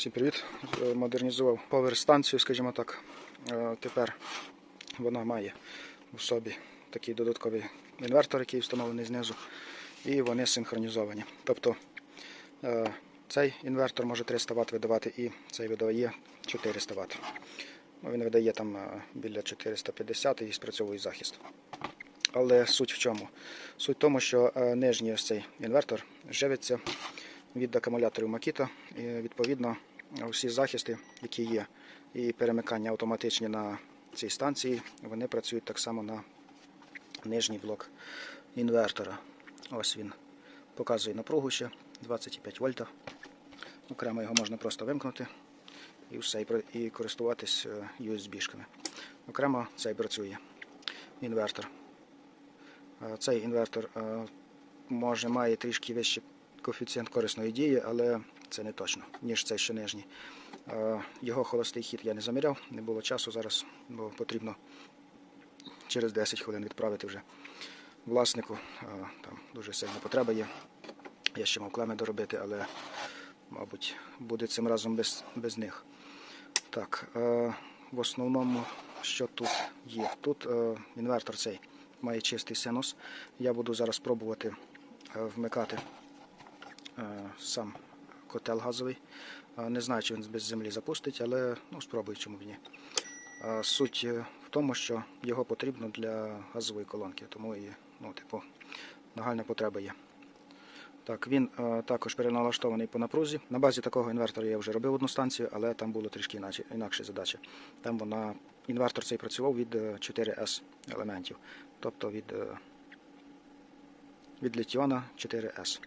Всім привіт! Е, Модернізував повер-станцію, скажімо так. Е, Тепер вона має у собі такий додатковий інвертор, який встановлений знизу, і вони синхронізовані. Тобто е, цей інвертор може 300 Вт видавати і цей видає 400 Вт. Ну, Він видає там біля 450 і спрацьовує захист. Але суть в чому? Суть в тому, що нижній ось цей інвертор живиться від акумуляторів Makita. І відповідно всі захисти, які є, і перемикання автоматичні на цій станції, вони працюють так само на нижній блок інвертора. Ось він показує напругу ще 25 вольта. Окремо його можна просто вимкнути і все, і користуватись е, USB-шками. Окремо цей працює інвертор. Е, Цей інвертор е, може має трішки вищий коефіцієнт корисної дії, але це не точно, ніж цей що нижній. Його холостий хід я не заміряв, не було часу зараз, бо потрібно через 10 хвилин відправити вже власнику. Там дуже сильна потреба є. Я ще мав клеми доробити, але, мабуть, буде цим разом без, без них. Так, в основному, що тут є? Тут інвертор цей має чистий синус. Я буду зараз пробувати вмикати сам котел газовий. Е, Не знаю, чи він без землі запустить, але ну, спробую, чому б ні. Е, Суть е, в тому, що його потрібно для газової колонки, тому і ну, типу, нагальна потреба є. Так, він е, також переналаштований по напрузі. На базі такого інвертора я вже робив одну станцію, але там було трішки іначе, інакша задача. Там вона, інвертор цей працював від е, 4S елементів, тобто від, е, від літіона 4S.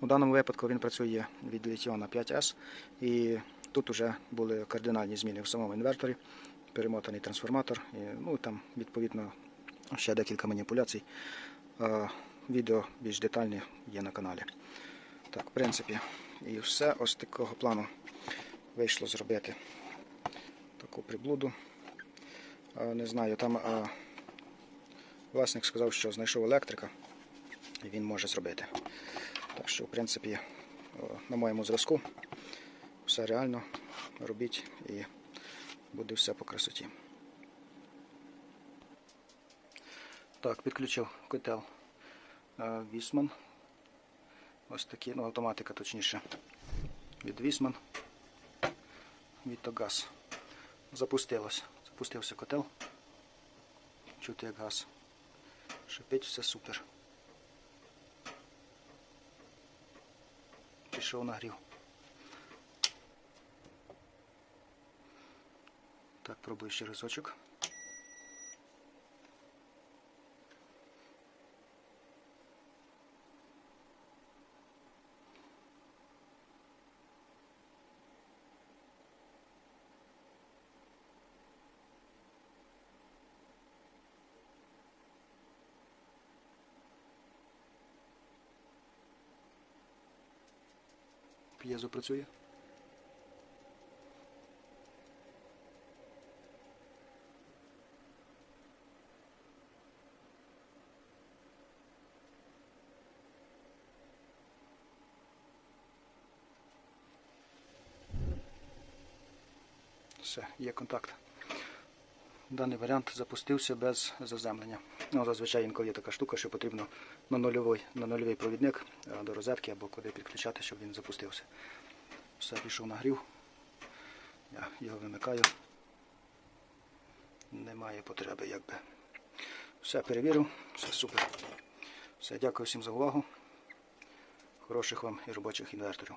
У даному випадку він працює від літіона 5S, і тут вже були кардинальні зміни в самому інверторі, перемотаний трансформатор, і, ну там відповідно ще декілька маніпуляцій. Відео більш детальне є на каналі. Так, в принципі, і все. Ось такого плану вийшло зробити таку приблуду. Не знаю, там власник сказав, що знайшов електрика він може зробити. Так що, в принципі, е, на моєму зразку все реально робіть і буде все по красоті. Так, підключив котел е, Вісман. Ось такі, ну, автоматика точніше. Від Вісман. Вітогаз. Запустилось. Запустився котел. Чути як газ. Шипить, все супер. Пішов нагрів. Так, пробую ще разочок. П'єзо працює. Все, є контакт. Даний варіант запустився без заземлення. Ну, зазвичай інколи є така штука, що потрібно на нульовий, на нульовий провідник е, до розетки або куди підключати, щоб він запустився. Все, пішов нагрів. Я його вимикаю. Немає потреби, якби. Все перевірив, все супер. Все, дякую всім за увагу. Хороших вам і робочих інверторів.